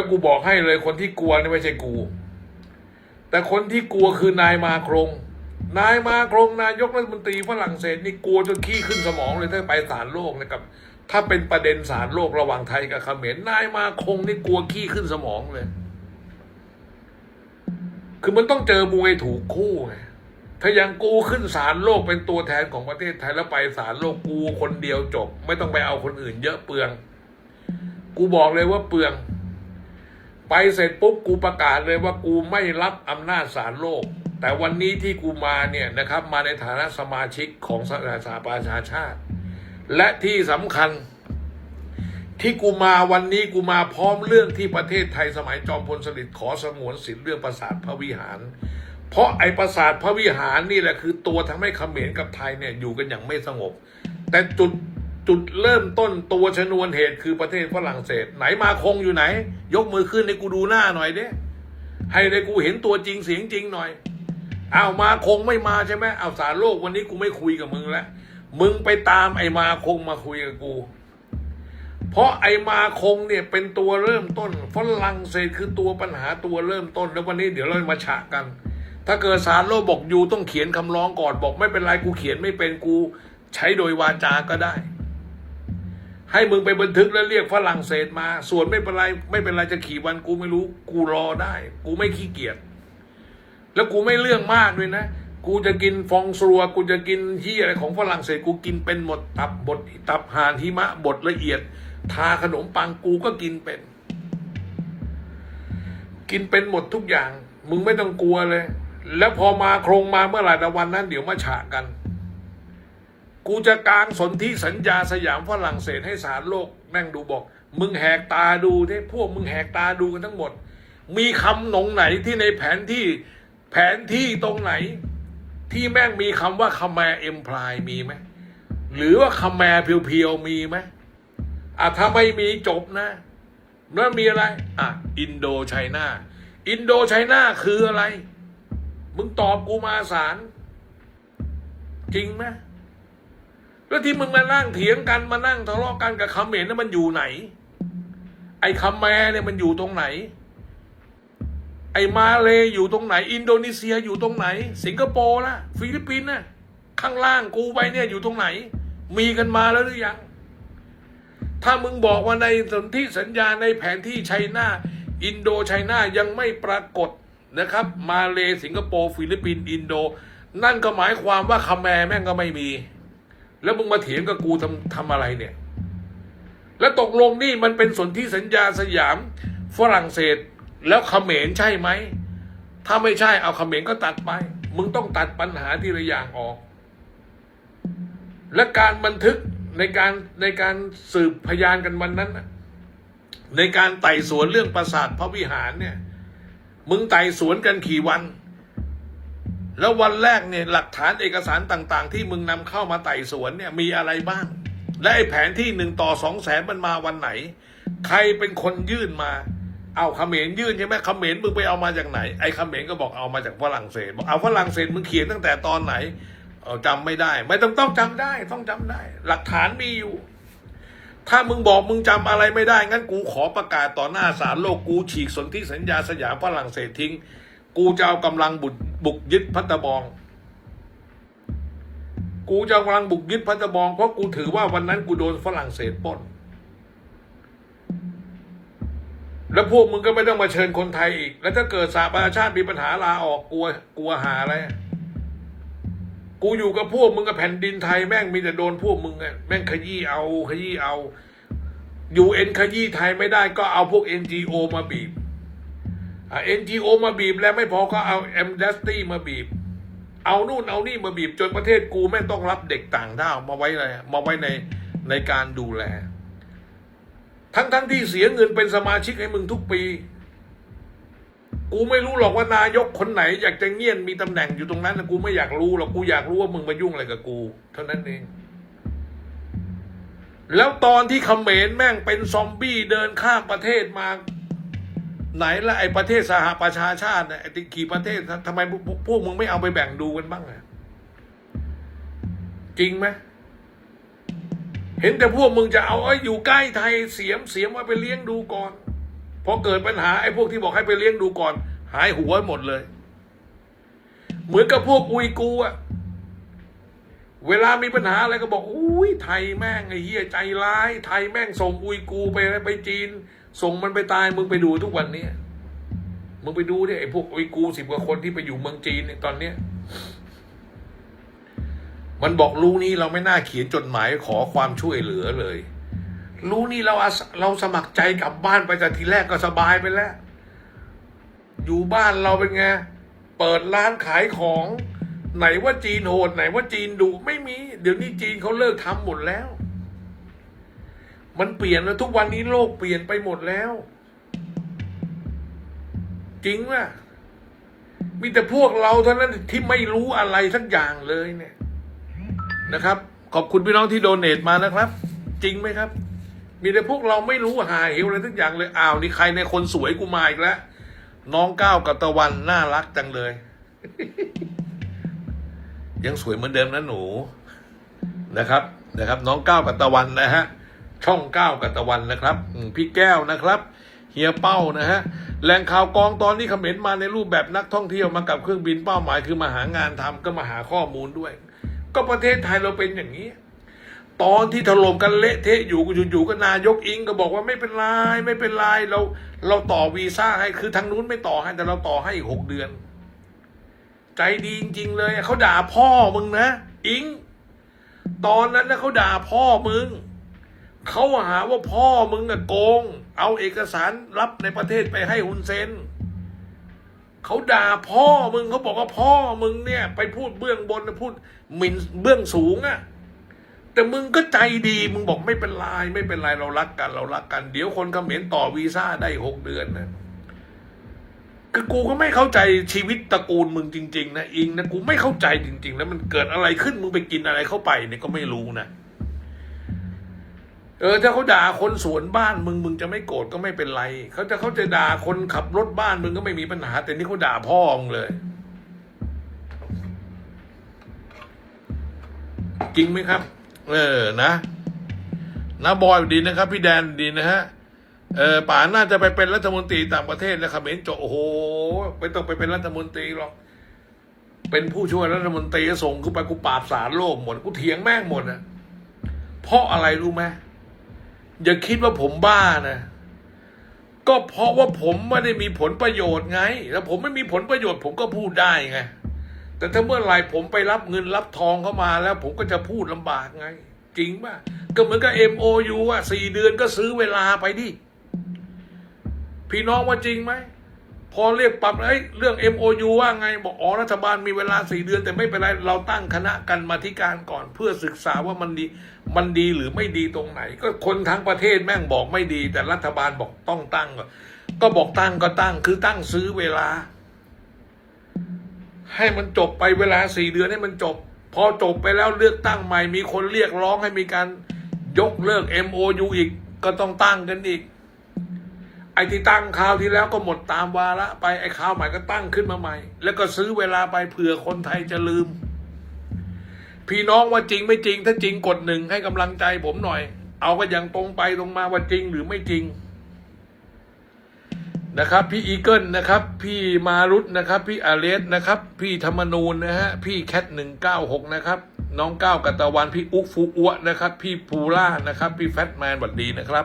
แล้วกูบอกให้เลยคนที่กลัวนี่ไม่ใช่กู แต่คนที่กลัวคือนายมาครง นายมาครงนายกรัฐมนตรีฝรั่งเศสนี่กลัวจนขี้ขึ้นสมองเลยถ้าไปศาลโลกนะครับ ถ้าเป็นประเด็นศาลโลกระหว่างไทยกับเขมรนายมาคงนี่กลัวขี้ขึ้นสมองเลย คือมันต้องเจอมวยถูกคู่ไงถ้ายังกูขึ้นศาลโลกเป็นตัวแทนของประเทศไทยแล้วไปศาลโลกกูคนเดียวจบ ไม่ต้องไปเอาคนอื่นเยอะเปลือง กูบอกเลยว่าเปลือง ไปเสร็จปุ๊บกูประกาศเลยว่ากูไม่รับอำนาจศาลโลก แต่วันนี้ที่กูมาเนี่ยนะครับมาในฐานะสมาชิกของสหประชาชาติ และที่สำคัญที่กูมาวันนี้กูมาพร้อมเรื่องที่ประเทศไทยสมัยจอมพลสฤษดิ์ขอสงวนสิทธิ์เรื่องปราสาทพระวิหาร เพราะไอ้ปราสาทพระวิหารนี่แหละคือตัวทำให้เขมรกับไทยเนี่ยอยู่กันอย่างไม่สงบ แต่จุด จุดเริ่มต้นตัวชนวนเหตุคือประเทศฝรั่งเศส ไหนมาคงอยู่ไหน ยกมือขึ้นให้กูดูหน้าหน่อยเด้ให้ได้กูเห็นตัวจริงเสียงจริงหน่อยเอามาคงไม่มาใช่ไหมเอาสารโลกวันนี้กูไม่คุยกับมึงแล้วมึงไปตามไอ้มาคงมาคุยกับกู เพราะไอ้มาคงเนี่ยเป็นตัวเริ่มต้นฝรั่งเศสคือตัวปัญหาตัวเริ่มต้น แล้ววันนี้เดี๋ยวเรามาฉะกัน ถ้าเกิดสารโลกบอกยูต้องเขียนคำร้องก่อนบอกไม่เป็นไรกูเขียนไม่เป็นกู ใช้โดยวาจาก็ได้ ให้มึงไปบันทึกแล้วเรียกฝรั่งเศสมา ส่วนไม่เป็นไร ไม่เป็นไรจะขี่วันกูไม่รู้ กูรอได้ กูไม่ขี้เกียจแล้วกูไม่เรื่องมากด้วยนะ กูจะกินฟองสรัว กูจะกินที่อะไรของฝรั่งเศส กูกินเป็นหมดตับบดตับห่านหิมะบดละเอียด ทาขนมปังกูก็กินเป็น กินเป็นหมดทุกอย่าง มึงไม่ต้องกลัวเลย แล้วพอมาโครงมาเมื่อไหร่แต่วันนั้น เดี๋ยวมาฉะกัน กูจะกางสนธิสัญญาสยามฝรั่งเศสให้สารโลกนั่งดูบอก มึงแหกตาดูที่พวกมึงแหกตาดูกันทั้งหมด มีคำหนงไหนที่ในแผนที่แผนที่ตรงไหน ที่แม่งมีคำว่าคาแมเอ็มพลายมีไหมหรือว่าคาแมเพียวๆมีไหมอะถ้าไม่มีจบนะแล้วมีอะไร อะ อินโดไชน่า อินโดไชน่าคืออะไร มึงตอบกูมาสาร จริงไหม แล้วที่มึงมานั่งเถียงกันมานั่งทะเลาะกันกับคำเหมนนั้นมันอยู่ไหน ไอ้คำแมเนี่ยมันอยู่ตรงไหน ไอ้มาเลยอยู่ตรงไหน อินโดนีเซียอยู่ตรงไหน สิงคโปร์นะฟิลิปปินส์นะข้างล่างกูไปเนี่ยอยู่ตรงไหน มีกันมาแล้วหรือยัง ถ้ามึงบอกว่าในสนธิสัญญาในแผนที่ไชน่าอินโดไชน่ายังไม่ปรากฏนะครับ มาเลสิงคโปร์ฟิลิปปินส์อินโด นั่นก็หมายความว่าคาแมแม่งก็ไม่มี แล้วมึงมาเถียงกับกูทำทำอะไรเนี่ย แล้วตกลงนี่มันเป็นสนธิสัญญาสยามฝรั่งเศสแล้วเขมรใช่ไหม ถ้าไม่ใช่เอาเขมรก็ตัดไป มึงต้องตัดปัญหาที่ระอย่างออก และการบันทึกในการในการสืบพยานกันวันนั้น ในการไต่สวนเรื่องปราสาทพระวิหารเนี่ย มึงไต่สวนกันขี่วัน แล้ววันแรกเนี่ยหลักฐานเอกสารต่าง ๆ ที่มึงนำเข้ามาไต่สวนเนี่ยมีอะไรบ้าง และไอ้แผนที่หนึ่งต่อสองแสนมันมาวันไหน ใครเป็นคนยื่นมา เอาเขมรยื่นใช่ไหมเขมรมึงไปเอามาจากไหน ไอ้เขมรก็บอกเอามาจากฝรั่งเศสบอกเอาฝรั่งเศสมึงเขียนตั้งแต่ตอนไหนเอาจำไม่ได้ ไม่ต้องต้องจำได้ ต้องจำได้ หลักฐานมีอยู่ ถ้ามึงบอกมึงจำอะไรไม่ได้ งั้นกูขอประกาศต่อหน้าศาลโลกกูฉีกสนธิสัญญาสยามฝรั่งเศสทิ้ง กูจะเอากำลังบุกบุกยึดพัตตะบอง กูจะกำลังบุกยึดพัตตะบองเพราะกูถือว่าวันนั้นกูโดนฝรั่งเศสปล้น แล้วพวกมึงก็ไม่ต้องมาเชิญคนไทยอีก แล้วถ้าเกิดสหประชาติมีปัญหาลาออกกลัวกลัวหาอะไร กูอยู่กับพวกมึงกับแผ่นดินไทยแม่งมีแต่โดนพวกมึงอะแม่งขยี้เอาขยี้เอายูเอ็นขยี้ไทยไม่ได้ก็เอาพวก NGO มาบีบ เอะ NGO มาบีบแล้วไม่พอก็เอา a m ม e s t y มาบีบ เอานู่นเอานี่มาบีบจนประเทศกูแม่งต้องรับเด็กต่างด้าวมาไว้ในมาไว้ในในการดูแล ทั้งทั้งที่เสียเงินเป็นสมาชิกให้มึงทุกปี กูไม่รู้หรอกว่านายกคนไหน อยากจะเงียนมีตำแหน่งอยู่ตรงนั้นกูไม่อยากรู้หรอกกูอยากรู้ว่ามึงมายุ่งอะไรกับกู เท่านั้นเองแล้วตอนที่เขมรแม่งเป็นซอมบี้เดินข้ามประเทศมา ไหนละไอ้ประเทศสหประชาชาติเนี่ยไอ้ที่กี่ประเทศทำไมพวกพวกมึงไม่เอาไปแบ่งดูกันบ้างอะจริงไหมเห็นแต่พวกมึงจะเอาไอ้อยู่ใกล้ไทยเสียมเสียมมาไปเลี้ยงดูก่อนพอเกิดปัญหาไอ้พวกที่บอกให้ไปเลี้ยงดูก่อน หายหัวหมดเลย เหมือนกับพวกอุยกูอะเวลามีปัญหาอะไรก็บอกอุ้ยไทยแม่งไอ้เหี้ยใจร้าย ไทยแม่งส่งอุยกูไปไปจีน ส่งมันไปตายมึงไปดูทุกวันนี้มึงไปดูดิไอ้พวกไอุยกูสิบกว่าคนที่ไปอยู่เมืองจีนเนี่ยตอนเนี้ยมันบอกรู้นี่เราไม่น่าเขียนจดหมายขอความช่วยเหลือเลย รู้นี่เราเราสมัครใจกลับบ้านไปแต่ทีแรกก็สบายไปแล้ว อยู่บ้านเราเป็นไงเปิดร้านขายของ ไหนว่าจีนโหดไหนว่าจีนดุไม่มี เดี๋ยวนี้จีนเขาเลิกทำหมดแล้ว มันเปลี่ยนแล้วทุกวันนี้โลกเปลี่ยนไปหมดแล้ว จริงว่ะมีแต่พวกเราเท่านั้นที่ไม่รู้อะไรสักอย่างเลยเนี่ยนะครับ ขอบคุณพี่น้องที่โดเนทมานะครับ จริงไหมครับ มีแต่พวกเราไม่รู้หาเหวอะไรทุกอย่างเลยอ้าวนี่ใครในคนสวยกูมาอีกแล้วน้องก้าวกับตะวันน่ารักจังเลย ยังสวยเหมือนเดิมนะหนูนะครับนะครับ น้องก้าวกับตะวันนะฮะ ช่องเก้ากับตะวันนะครับพี่แก้วนะครับเฮียเป้านะฮะแหล่งข่าวกองตอนนี้เขมรมาในรูปแบบนักท่องเที่ยวมากับเครื่องบินเป้าหมายคือมาหางานทำก็มาหาข้อมูลด้วย ก็ประเทศไทยเราเป็นอย่างนี้ ตอนที่ถล่มกันเละเทะอยู่อยู่ๆก็นายกอิงก็บอกว่าไม่เป็นไรไม่เป็นไรเราเราต่อวีซ่าให้คือทางนู้นไม่ต่อให้แต่เราต่อให้อีกหกเดือน ใจดีจริง ๆ เลยเขาด่าพ่อมึงนะอิง ตอนนั้นนะเขาด่าพ่อมึง เขาหาว่าพ่อมึงอะโกง เอาเอกสารรับในประเทศไปให้ฮุนเซนเขาด่าพ่อมึงเขาบอกว่าพ่อมึงเนี่ย ไปพูดเบื้องบนนะพูดหมิ่นเบื้องสูงอะแต่มึงก็ใจดีมึงบอกไม่เป็นไรไม่เป็นไรเรารักกัน เรารักกัน เดี๋ยวคนเขมรต่อวีซ่าได้หกเดือนนะคือกูก็ไม่เข้าใจชีวิตตระกูลมึงจริง ๆ นะอิงนะกูไม่เข้าใจจริง ๆ แล้วมันเกิดอะไรขึ้นมึงไปกินอะไรเข้าไปเนี่ยก็ไม่รู้นะ เออถ้าเขาด่าคนสวนบ้านมึงมึงจะไม่โกรธก็ไม่เป็นไรเขาจะเขาจะด่าคนขับรถบ้านมึงก็ไม่มีปัญหา แต่นี่เขาด่าพ่อมึงเลย จริงไหมครับ เออนะนะบอยดีนะครับ พี่แดนดีนะฮะเออป่าน่าจะไปเป็นรัฐมนตรีต่างประเทศแล้วเขมรจบโอ้โหไม่ต้องไปเป็นรัฐมนตรีหรอกเป็นผู้ช่วยรัฐมนตรีส่งกูไปกูปราบสารโลกหมดกูเถียงแม่งหมดอะเพราะอะไรรู้ไหม อย่าคิดว่าผมบ้านะ ก็เพราะว่าผมไม่ได้มีผลประโยชน์ไง แล้วผมไม่มีผลประโยชน์ ผมก็พูดได้ไง แต่ถ้าเมื่อไหร่ผมไปรับเงินรับทองเข้ามาแล้ว ผมก็จะพูดลำบากไง จริงป่ะ ก็เหมือนกับ MOU อะสี่เดือนก็ซื้อเวลาไปดิ พี่น้องว่าจริงไหม พอเรียกปรับเอ้ยเรื่อง MOU ว่าไงบอกอ๋อรัฐบาลมีเวลาสี่เดือน แต่ไม่เป็นไรเราตั้งคณะกันมาธิการก่อน เพื่อศึกษาว่ามันดีมันดีหรือไม่ดีตรงไหน ก็คนทั้งประเทศแม่งบอกไม่ดี แต่รัฐบาลบอกต้องตั้งก่อนก็บอกตั้งก็ตั้งคือตั้งซื้อเวลา ให้มันจบไปเวลาสี่เดือนให้มันจบ พอจบไปแล้วเลือกตั้งใหม่มีคนเรียกร้องให้มีการยกเลิก MOU อีกก็ต้องตั้งกันอีก อ้ที่ตั้งคราวที่แล้วก็หมดตามวาระไปไอ้คราวใหม่ก็ตั้งขึ้นมาใหม่ แล้วก็ซื้อเวลาไปเผื่อคนไทยจะลืม พี่น้องว่าจริงไม่จริง ถ้าจริงกดหนึ่งให้กำลังใจผมหน่อย เอาก็อย่างตรงไปตรงมาว่าจริงหรือไม่จริงนะครับ พี่อีเกิลนะครับ พี่มารุตนะครับ พี่อาเลสนะครับ พี่ธรรมนูนนะฮะพี่แคทหนึ่งเก้าหกนะครับ น้องก้าวกัตะวันพี่อุ๊กฟูอัวนะครับ พี่ภูล่านะครับ พี่แฟตแมนหวัดดีนะครับ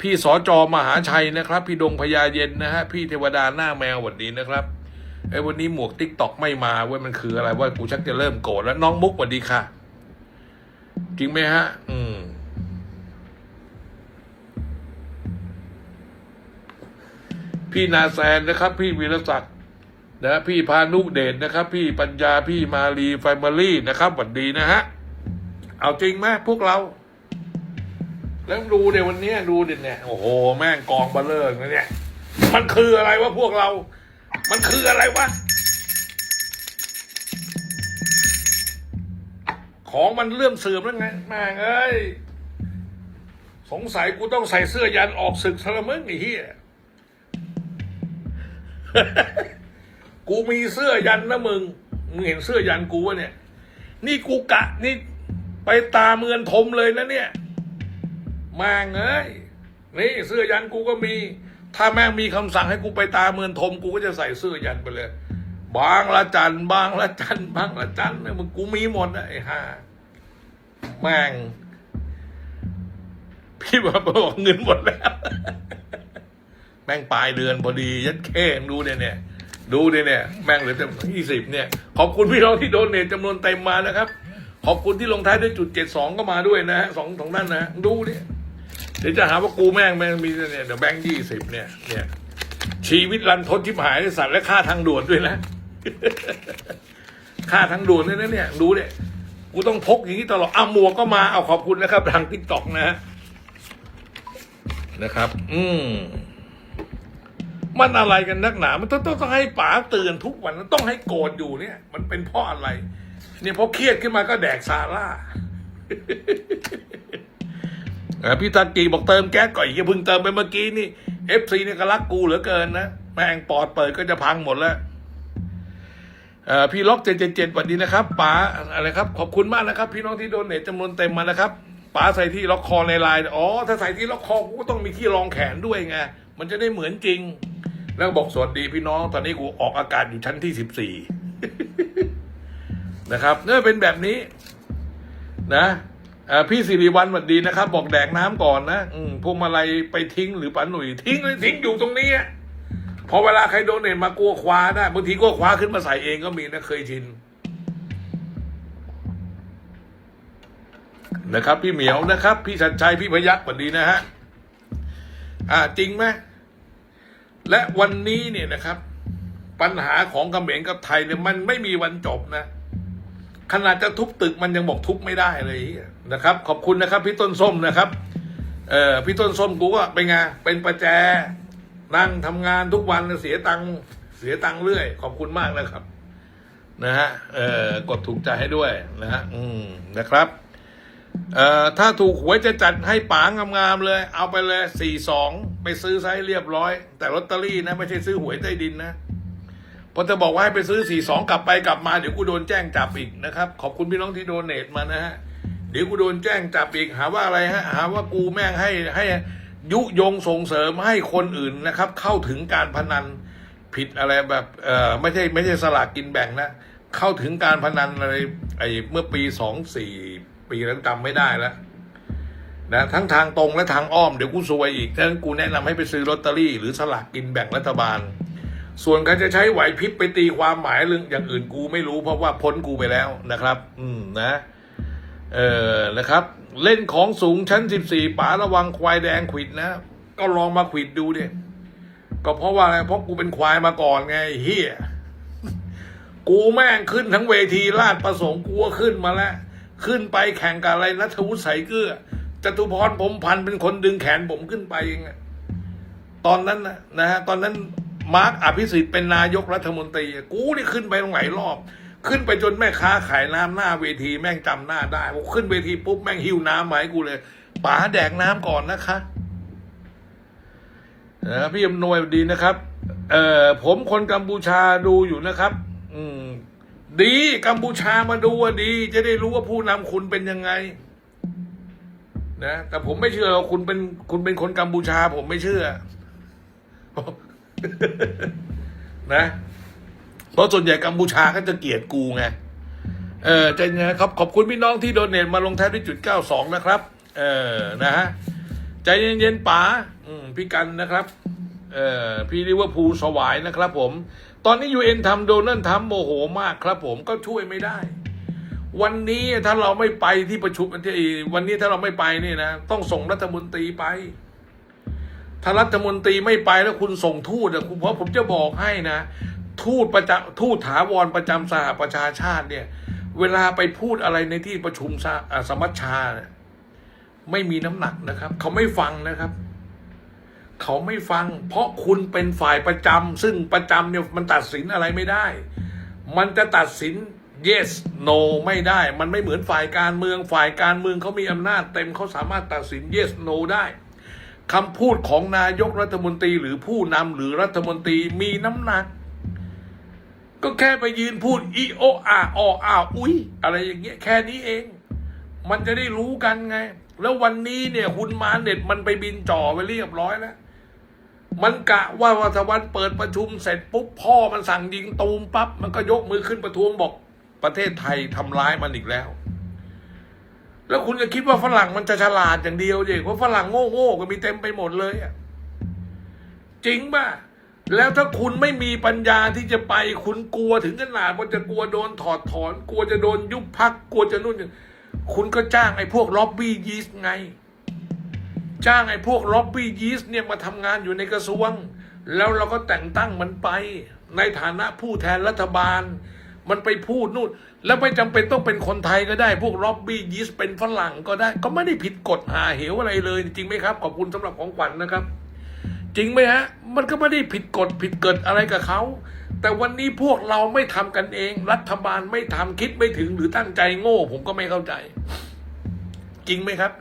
พี่สอจอมหาชัยนะครับ พี่ดงพญาเย็นนะฮะพี่เทวดาหน้าแมวหวัดดีนะครับไอ้วันนี้หมวกติ๊กตอกไม่มาเว้ยมันคืออะไรว่ากูชักจะเริ่มโกรธแล้วน้องมุกหวัดดีค่ะ จริงไหมฮะ อืมพี่นาแซนนะครับ พี่วีรศักดิ์นะพี่พานุเดชนะครับ พี่ปัญญาพี่มาลีแฟมิลี่นะครับสวัสดีนะฮะ เอาจริงไหมพวกเรา แล้วดูเดี๋ยววันนี้ดูเดี๋ยวเนี่ยโอ้โหแม่งกองเบลเลอร์นเนี่ย มันคืออะไรวะพวกเรา มันคืออะไรวะของมันเลื่อมเสื่อมแล้วไงแม่งเอ้ยสงสัยกูต้องใส่เสื้อยันออกศึกซะละมึงไอ้เหี้ยกูมีเสื้อยันนะมึงมึงเห็นเสื้อยันกูวะเนี่ย นี่กูกะนี่ไปตาเมือนทมเลยนะเนี่ย แมาเงยนี่เสื้อยันกูก็มี ถ้าแม่งมีคำสั่งให้กูไปตาเมืองทมกูก็จะใส่เสื้อยันไปเลย บางละจันบางละจันบางละจันเนี่ยมึงกูมีหมดนะไอ้ห่าแม่ง พี่บอกบอกเงินหมดแล้ว แม่งปลายเดือนพอดี ยัดเข้งดูเนี่ยเนี่ยดูเนี่ยเนี่ยแม่งเหลือแต่ยี่สิบเนี่ย ขอบคุณพี่น้องที่โดนเนทจำนวนเต็มมานะครับ ขอบคุณที่ลงท้ายด้วยจุดเจ็ดสองก็มาด้วยนะฮะสองสองนั่นนะ ดูเนี่ย เดี๋ยวจะหาว่ากูแม่งแม่งมีเนี่ยเดี๋ยวแบงค์ยี่สิบเนี่ยเนี่ยชีวิตรันทดทิพหายสัตว์และค่าทางด่วนด้วยนะค่าทางด่วนด้วยนะเนี่ยดูเนี่ยกูต้องพกอย่างนี้ตลอดอ้าวหมวก็มาเอาขอบคุณนะครับ ทางทิกตอกนะฮะนะครับ อืมมันอะไรกันนักหนา มันต้องต้องต้องให้ป๋าเตือนทุกวันต้องให้โกรธอยู่เนี่ย มันเป็นเพราะอะไร เนี่ยพอเครียดขึ้นมาก็แดกซาร่า พี่ตากีบอกเติมแก๊สก่อนอย่าพิ่งเติมไปเมื่อกี้นี่เอฟซีเนี่ยก็รักกูเหลือเกินนะแม่งปอดเปิดก็จะพังหมดแล้วพี่ล็อกเจ็ดเจ็ดเจ็ดวันนี้นะครับป๋าอะไรครับ ขอบคุณมากนะครับ พี่น้องที่โดนเนตจำนวนเต็มมานะครับป๋าใส่ที่ล็อกคอในไลน์อ๋อถ้าใส่ที่ล็อกคอกูก็ต้องมีที่รองแขนด้วยไงมันจะได้เหมือนจริง แล้วบอกสวัสดีพี่น้อง ตอนนี้กูออกอากาศอยู่ชั้นที่สิบสี่นะครับเนี่ยเป็นแบบนี้นะ พี่สิริวัลสวัสดีนะครับ บอกแดกน้ำก่อนนะอืมพวงมาลัยไปทิ้งหรือปาหนุ่ยทิ้งเลยทิ้งอยู่ตรงนี้อะพอเวลาใครโดนเนตมากลัวคว้าได้บางทีก็คว้าขึ้นมาใส่เองก็มีนะเคยชินนะครับ พี่เหมียวนะครับ พี่ชัดชัยพี่พยักษ์สวัสดีนะฮะอ่าจริงไหมและวันนี้เนี่ยนะครับ ปัญหาของเขมรกับไทยเนี่ยมันไม่มีวันจบนะ ขนาดจะทุบตึกมันยังบอกทุบไม่ได้เลยนะครับ ขอบคุณนะครับ พี่ต้นส้มนะครับเออพี่ต้นส้มกูก็เป็นไงเป็นประแจ นั่งทำงานทุกวันเสียตังเสียตังเรื่อย ขอบคุณมากนะครับ นะฮะเออกดถูกใจให้ด้วยนะฮะอืมนะครับเอ่อถ้าถูกหวยจะจัดให้ป๋างามๆเลย เอาไปเลยสี่สองไปซื้อไซะให้เรียบร้อย แต่ลอตเตอรี่นะ ไม่ใช่ซื้อหวยใต้ดินนะ พอจะบอกว่าให้ไปซื้อสี่สองกลับไปกลับมาเดี๋ยวกูโดนแจ้งจับอีกนะครับ ขอบคุณพี่น้องที่โดเนทมานะฮะเดี๋ยวกูโดนแจ้งจับอีกหาว่าอะไรฮะหาว่ากูแม่งให้ให้ยุยงส่งเสริมให้คนอื่นนะครับ เข้าถึงการพนันผิดอะไรแบบเอ่อไม่ใช่ไม่ใช่สลากกินแบ่งนะเข้าถึงการพนันอะไรไอ้เมื่อปีสองสี่ปีแล้วจำไม่ได้แล้วนะทั้งทางตรงและทางอ้อมเดี๋ยวกูซวยอีกฉะนั้นกูแนะนำให้ไปซื้อลอตเตอรี่หรือสลากกินแบ่งรัฐบาล ส่วนใครจะใช้ไหวพริบไปตีความหมายเรื่องอย่างอื่นกูไม่รู้เพราะว่าพ้นกูไปแล้วนะครับ อืมนะ เออนะครับ เล่นของสูงชั้นสิบสี่ป๋าระวังควายแดงขิดนะ ก็ลองมาขิดดูดิก็เพราะว่าอะไรเพราะกูเป็นควายมาก่อนไงเฮียกูแม่งขึ้นทั้งเวทีลาดประสงค์กูก็ขึ้นมาแล้ว ขึ้นไปแข่งกับอะไรนัทวุฒิใสเกือจตุพรผมพันเป็นคนดึงแขนผมขึ้นไปเองตอนนั้นนะนะฮะตอนนั้น มาร์คอภิสิทธิ์เป็นนายกรัฐมนตรี กูนี่ขึ้นไปตรงไหนรอบ ขึ้นไปจนแม่ค้าขายน้ำหน้าเวทีแม่งจำหน้าได้พอขึ้นเวทีปุ๊บแม่งหิวน้ำมาให้กูเลยป๋าแดกน้ำก่อนนะคะเออพี่อำนวยดีนะครับ เอ่อผมคนกัมพูชาดูอยู่นะครับ อืม ดีกัมพูชามาดูว่าดี จะได้รู้ว่าผู้นำคุณเป็นยังไงนะแต่ผมไม่เชื่อว่าคุณเป็นคุณเป็นคนกัมพูชา ผมไม่เชื่อ นะ เพราะส่วนใหญ่กัมพูชาก็จะเกลียดกูไง เออใจนะครับ ขอบคุณพี่น้องที่โดเนทมาลงแท้ด้วยจุดเก้าสองนะครับ เออนะฮะใจเย็นๆป๋าพี่กันนะครับ เออพี่ลิเวอร์พูลสวายนะครับ ผม ตอนนี้ยูเอ็นทำโดนัลด์ทำโมโหมากครับ ผมก็ช่วยไม่ได้วันนี้ถ้าเราไม่ไปที่ประชุมที่วันนี้ถ้าเราไม่ไปนี่นะ ต้องส่งรัฐมนตรีไป ถ้ารัฐมนตรีไม่ไปแล้วคุณส่งทูตอะคุณเพราะผมจะบอกให้นะ ทูตประจำทูตถาวรประจำสหประชาชาติเนี่ย เวลาไปพูดอะไรในที่ประชุมสหอ่าสมัชชาเนี่ยไม่มีน้ำหนักนะครับ เขาไม่ฟังนะครับ เขาไม่ฟัง เพราะคุณเป็นฝ่ายประจำซึ่งประจำเนี่ยมันตัดสินอะไรไม่ได้ มันจะตัดสิน yes no ไม่ได้ มันไม่เหมือนฝ่ายการเมืองฝ่ายการเมืองเขามีอำนาจเต็มเขาสามารถตัดสิน yes no ได้ คำพูดของนายกรัฐมนตรีหรือผู้นำหรือรัฐมนตรีมีน้ำหนัก ก็แค่ไปยืนพูดอีโออาอออาอุ้ยอะไรอย่างเงี้ยแค่นี้เอง มันจะได้รู้กันไง แล้ววันนี้เนี่ยคุณมาเน็ตมันไปบินจ่อไปเรียบร้อยแล้ว มันกะว่าวัฒวันเปิดประชุมเสร็จปุ๊บพ่อมันสั่งยิงตูมปั๊บมันก็ยกมือขึ้นประท้วงบอกประเทศไทยทำร้ายมันอีกแล้ว แล้วคุณจะคิดว่าฝรั่งมันจะฉลาดอย่างเดียวเด็กว่าฝรั่งโง่ๆก็มีเต็มไปหมดเลยอะจริงป่ะแล้วถ้าคุณไม่มีปัญญาที่จะไป คุณกลัวถึงขนาดว่าจะกลัวโดนถอดถอน กลัวจะโดนยุบพักกลัวจะนู่นนี่คุณก็จ้างไอ้พวกล็อบบี้ยีสไง จ้างไอ้พวกล็อบบี้ยีสเนี่ยมาทำงานอยู่ในกระทรวง แล้วเราก็แต่งตั้งมันไป ในฐานะผู้แทนรัฐบาล มันไปพูดนู่น แล้วไม่จำเป็นต้องเป็นคนไทยก็ได้ พวกล็อบบี้ยีสเป็นฝรั่งก็ได้ ก็ไม่ได้ผิดกฎหาเหวอะไรเลย จริงไหมครับ ขอบคุณสำหรับของขวัญนะครับ จริงไหมฮะ มันก็ไม่ได้ผิดกฎผิดเกิดอะไรกับเขา แต่วันนี้พวกเราไม่ทำกันเอง รัฐบาลไม่ทำคิดไม่ถึงหรือตั้งใจโง่ ผมก็ไม่เข้าใจ จริงไหมครับ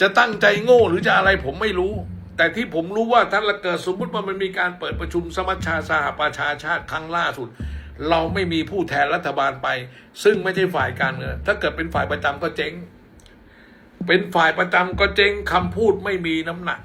จะตั้งใจโง่หรือจะอะไรผมไม่รู้แต่ที่ผมรู้ว่าถ้าเราเกิดสมมติว่ามันมีการเปิดประชุมสมัชชาสหประชาชาติครั้งล่าสุด เราไม่มีผู้แทนรัฐบาลไป ซึ่งไม่ใช่ฝ่ายการเมืองถ้าเกิดเป็นฝ่ายประจำก็เจ๊ง เป็นฝ่ายประจำก็เจ๊งคำพูดไม่มีน้ำหนัก